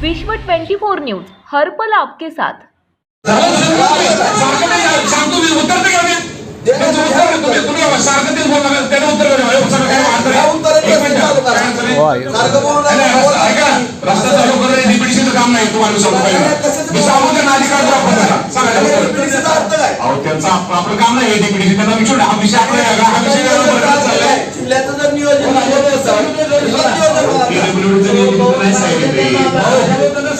विश्व 24 न्यूज हर्पल आपके साथ. काम नाही तुम्हाला सांगू आपलं काम नाही त्यांना विचारू हा विषय आपला हा विषय काय बरोबर चाललाय? जिल्ह्याचं जर नियोजन झालं नसेल, जिल्ह्यात नियोजन व्हावं. PWD चं नियोजन नाही सांगितलं ते. राजेभाऊ, तुम्ही-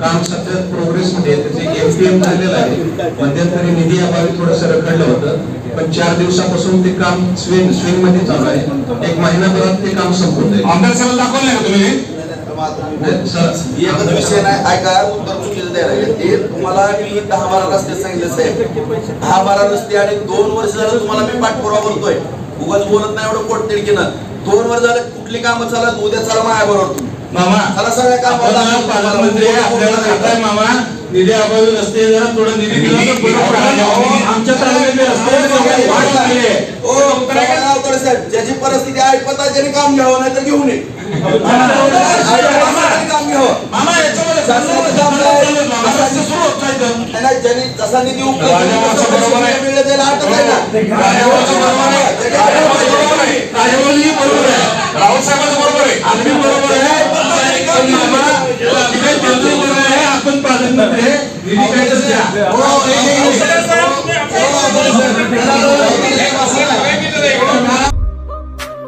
काम सध्या प्रोग्रेस मध्ये त्याचे एमपीएम झालेलं आहे मध्यंतरी निधी अभावी थोडंसं रखडलं होतं पण चार दिवसापासून ते काम स्विंग स्विंगमध्ये चालू आहे एक महिनाभरात ते काम संपून जाईल आमदार दाखवलं नाही तुम्ही? एकच विषय नाही ऐका उत्तर चुकीचं द्यायला ते तुम्हाला मी दहा बारा रस्ते सांगितले साहेब दहा बारा रस्ते आणि दोन वर्ष झालं तुम्हाला मी पाठपुरावा करतोय उगाच बोलत नाही एवढं पोटतिडकीनं दोन वर्ष झालं कुठली कामं चालत उद्या चला माया बरोबर तुम्ही मामा चला सगळ्या कामाला पालकमंत्री आपल्याला मामा निधी अभावी रस्ते जरा थोडं निधी दिला आमच्या तालुक्यातले रस्ते लागले ओ साहेब ज्याची परिस्थिती आहे पता त्याने काम घ्यावं नाही तर घेऊ नये काम ज्यांनी जसा निधी उपलब्ध बरोबर आहे. त्याला अटक आहे ना बरोबर आहे. राजेभाऊचं साहेबांचं बरोबर आहे. आम्ही बरोबर आहे आपण पालकमंत्री द्या